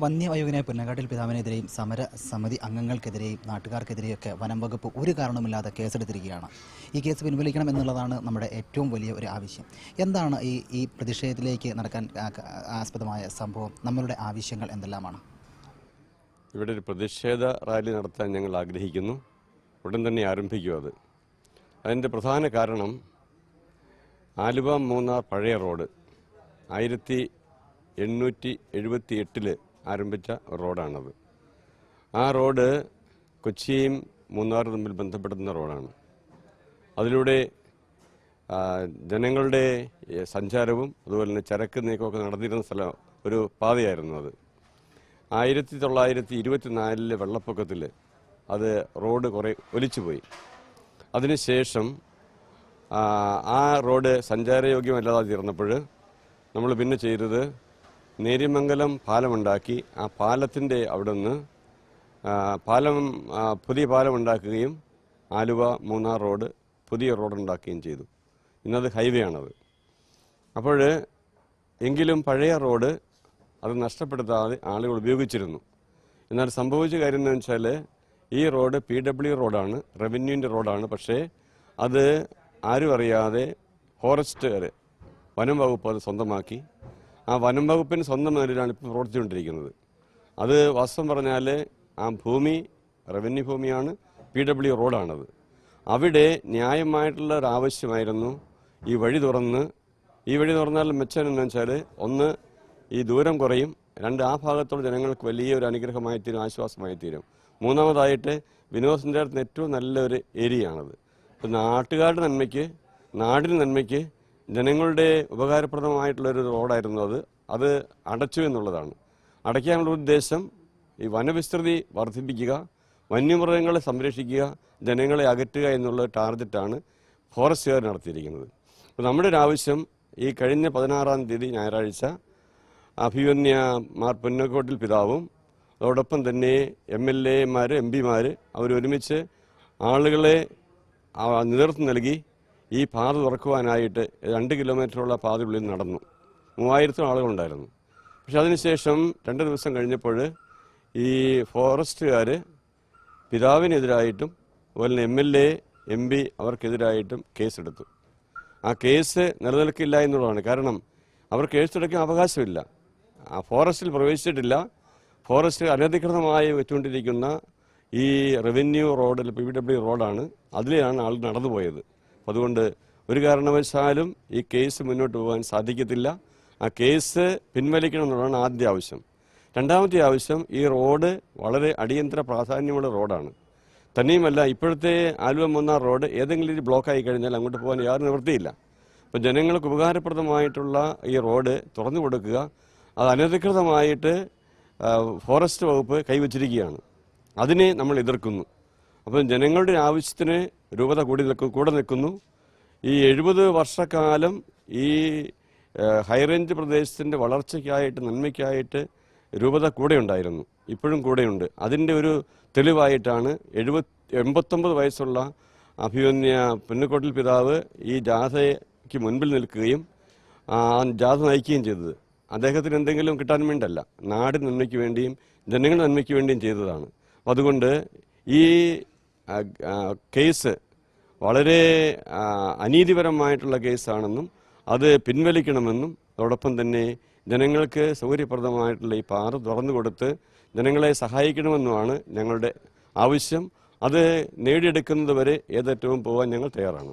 വന്യവയോജന പുന്നക്കാട്ടിൽ പിതാവിനെതിരെയും സമര സമിതി അംഗങ്ങൾക്കെതിരെയും നാട്ടുകാർക്കെതിരെയൊക്കെ വനം വകുപ്പ് ഒരു കാരണമില്ലാതെ കേസെടുത്തിരിക്കുകയാണ്. ഈ കേസ് പിൻവലിക്കണം എന്നുള്ളതാണ് നമ്മുടെ ഏറ്റവും വലിയ ഒരു ആവശ്യം. എന്താണ് ഈ ഈ പ്രതിഷേധത്തിലേക്ക് നടക്കാൻ ആസ്പദമായ സംഭവം? നമ്മളുടെ ആവശ്യങ്ങൾ എന്തെല്ലാമാണ്? ഇവിടെ ഒരു പ്രതിഷേധ റാലി നടത്താൻ ഞങ്ങൾ ആഗ്രഹിക്കുന്നു. ഉടൻ തന്നെ ആരംഭിക്കും അത്. അതിന്റെ പ്രധാന കാരണം ആലുവ മൂന്നാർ പഴയ റോഡ് ആയിരത്തി എണ്ണൂറ്റി എഴുപത്തി എട്ടിൽ ആരംഭിച്ച റോഡാണത്. ആ റോഡ് കൊച്ചിയും മൂന്നാറും തമ്മിൽ ബന്ധപ്പെടുന്ന റോഡാണ്. അതിലൂടെ ജനങ്ങളുടെ സഞ്ചാരവും അതുപോലെ തന്നെ ചരക്ക് നീക്കമൊക്കെ നടന്നിരുന്ന സ്ഥലം ഒരു പാതയായിരുന്നു അത്. ആയിരത്തി തൊള്ളായിരത്തി ഇരുപത്തിനാലിലെ വെള്ളപ്പൊക്കത്തിൽ അത് റോഡ് കുറേ ഒലിച്ചുപോയി. അതിനുശേഷം ആ, റോഡ് സഞ്ചാരയോഗ്യമല്ലാതെ തീർന്നപ്പോൾ നമ്മൾ പിന്നെ ചെയ്തത് നേര്യമംഗലം പാലമുണ്ടാക്കി ആ പാലത്തിന്റെ അവിടെ നിന്ന് പാലം പുതിയ പാലം ഉണ്ടാക്കുകയും ആലുവ മൂന്നാർ റോഡ് പുതിയ റോഡ് ഉണ്ടാക്കുകയും ചെയ്തു. ഇന്നത് ഹൈവേ ആണത് അപ്പോൾ എങ്കിലും പഴയ റോഡ് അത് നഷ്ടപ്പെടുത്താതെ ആളുകൾ ഉപയോഗിച്ചിരുന്നു. എന്നാൽ സംഭവിച്ച കാര്യം എന്ന് വെച്ചാൽ ഈ റോഡ് പി ഡബ്ല്യു റോഡാണ് റവന്യൂവിന്റെ റോഡാണ്. പക്ഷേ അത് ആരും അറിയാതെ ഫോറസ്റ്റുകാർ വനം വകുപ്പ് അത് സ്വന്തമാക്കി. ആ വനം വകുപ്പിന് സ്വന്തം നിലയിലാണ് ഇപ്പോൾ പ്രവർത്തിച്ചുകൊണ്ടിരിക്കുന്നത്. അത് വാസ്തവം പറഞ്ഞാൽ ആ ഭൂമി റവന്യൂ ഭൂമിയാണ് പി ഡബ്ല്യു റോഡാണത്. അവിടെ ന്യായമായിട്ടുള്ള ഒരു ആവശ്യമായിരുന്നു ഈ വഴി തുറന്ന്. ഈ വഴി തുറന്നാൽ മെച്ചം എന്ന് വെച്ചാൽ ഒന്ന് ഈ ദൂരം കുറയും. രണ്ട് ആ ഭാഗത്തുള്ള ജനങ്ങൾക്ക് വലിയ ഒരു അനുഗ്രഹമായി തീരും ആശ്വാസമായി തീരും. മൂന്നാമതായിട്ട് വിനോദസഞ്ചാരത്തിന് ഏറ്റവും നല്ലൊരു ഏരിയ ആണത് നാട്ടുകാരുടെ നന്മയ്ക്ക് നാടിന് നന്മയ്ക്ക് ജനങ്ങളുടെ ഉപകാരപ്രദമായിട്ടുള്ളൊരു റോഡായിരുന്നു അത്. അത് അടച്ചു എന്നുള്ളതാണ്. അടയ്ക്കാനുള്ള ഉദ്ദേശം ഈ വനവിസ്തൃതി വർദ്ധിപ്പിക്കുക വന്യമൃഗങ്ങളെ സംരക്ഷിക്കുക ജനങ്ങളെ അകറ്റുക എന്നുള്ള ടാർഗറ്റാണ് ഫോറസ്റ്റുകാർ നടത്തിയിരിക്കുന്നത്. അപ്പോൾ നമ്മുടെ ഒരു ആവശ്യം ഈ കഴിഞ്ഞ പതിനാറാം തീയതി ഞായറാഴ്ച അഭിമന്യ മാർ പൊന്നക്കോട്ടിൽ പിതാവും അതോടൊപ്പം തന്നെ എം എൽ എമാർ എം പിമാർ അവരൊരുമിച്ച് ആളുകളെ നേതൃത്വം നൽകി ഈ പാത തുറക്കുവാനായിട്ട് രണ്ട് കിലോമീറ്ററുള്ള പാതയുള്ളിൽ നടന്നു. മൂവായിരത്തോളം ആളുകളുണ്ടായിരുന്നു. പക്ഷെ അതിനുശേഷം രണ്ട് ദിവസം കഴിഞ്ഞപ്പോൾ ഈ ഫോറസ്റ്റുകാർ പിതാവിനെതിരായിട്ടും അതുപോലെ M L A M P അവർക്കെതിരായിട്ടും കേസെടുത്തു. ആ കേസ് നിലനിൽക്കില്ല എന്നുള്ളതാണ്. കാരണം അവർ കേസെടുക്കാൻ അവകാശമില്ല. ആ ഫോറസ്റ്റിൽ പ്രവേശിച്ചിട്ടില്ല. ഫോറസ്റ്റ് അനധികൃതമായി വെച്ചുകൊണ്ടിരിക്കുന്ന ഈ റവന്യൂ റോഡ് പി ഡബ്ല്യു റോഡാണ്. അതിലെയാണ് ആൾ നടന്നുപോയത്. അപ്പം അതുകൊണ്ട് ഒരു കാരണവശാലും ഈ കേസ് മുന്നോട്ട് പോകാൻ സാധിക്കത്തില്ല. ആ കേസ് പിൻവലിക്കണം എന്നുള്ളതാണ് ആദ്യ ആവശ്യം. രണ്ടാമത്തെ ആവശ്യം ഈ റോഡ് വളരെ അടിയന്തര പ്രാധാന്യമുള്ള റോഡാണ്. തന്നെയുമല്ല ഇപ്പോഴത്തെ ആലുവ മൂന്നാർ റോഡ് ഏതെങ്കിലും ഒരു ബ്ലോക്കായി കഴിഞ്ഞാൽ അങ്ങോട്ട് പോകാൻ യാതൊരു നിവൃത്തിയില്ല. അപ്പം ജനങ്ങൾക്ക് ഉപകാരപ്രദമായിട്ടുള്ള ഈ റോഡ് തുറന്നു കൊടുക്കുക. അത് അനധികൃതമായിട്ട് ഫോറസ്റ്റ് വകുപ്പ് കൈവച്ചിരിക്കുകയാണ്. അതിനെ നമ്മൾ എതിർക്കുന്നു. അപ്പം ജനങ്ങളുടെ ആവശ്യത്തിന് രൂപത കൂടി നിൽക്കും കൂടെ നിൽക്കുന്നു. ഈ എഴുപത് വർഷക്കാലം ഈ ഹൈറേഞ്ച് പ്രദേശത്തിന്റെ വളർച്ചയ്ക്കായിട്ട് നന്മയ്ക്കായിട്ട് രൂപത കൂടെ ഉണ്ടായിരുന്നു. ഇപ്പോഴും കൂടെയുണ്ട്. അതിന്റെ ഒരു തെളിവായിട്ടാണ് എഴുപത് എൺപത്തൊമ്പത് വയസ്സുള്ള അഭിമന്യ പുന്നക്കോട്ടിൽ പിതാവ് ഈ ജാഥയ്ക്ക് മുൻപിൽ നിൽക്കുകയും ആ ജാഥ നയിക്കുകയും ചെയ്തത്. അദ്ദേഹത്തിന് എന്തെങ്കിലും കിട്ടാൻ വേണ്ടല്ല. നാടിന് നന്മയ്ക്ക് വേണ്ടിയും ജനങ്ങളുടെ നന്മയ്ക്ക് വേണ്ടിയും ചെയ്തതാണ്. അതുകൊണ്ട് ഈ കേസ് വളരെ അനീതിപരമായിട്ടുള്ള കേസാണെന്നും അത് പിൻവലിക്കണമെന്നും അതോടൊപ്പം തന്നെ ജനങ്ങൾക്ക് സൗകര്യപ്രദമായിട്ടുള്ള ഈ പാറ തുറന്നു കൊടുത്ത് ജനങ്ങളെ സഹായിക്കണമെന്നുമാണ് ഞങ്ങളുടെ ആവശ്യം. അത് നേടിയെടുക്കുന്നതുവരെ ഏതറ്റവും പോകാൻ ഞങ്ങൾ തയ്യാറാണ്.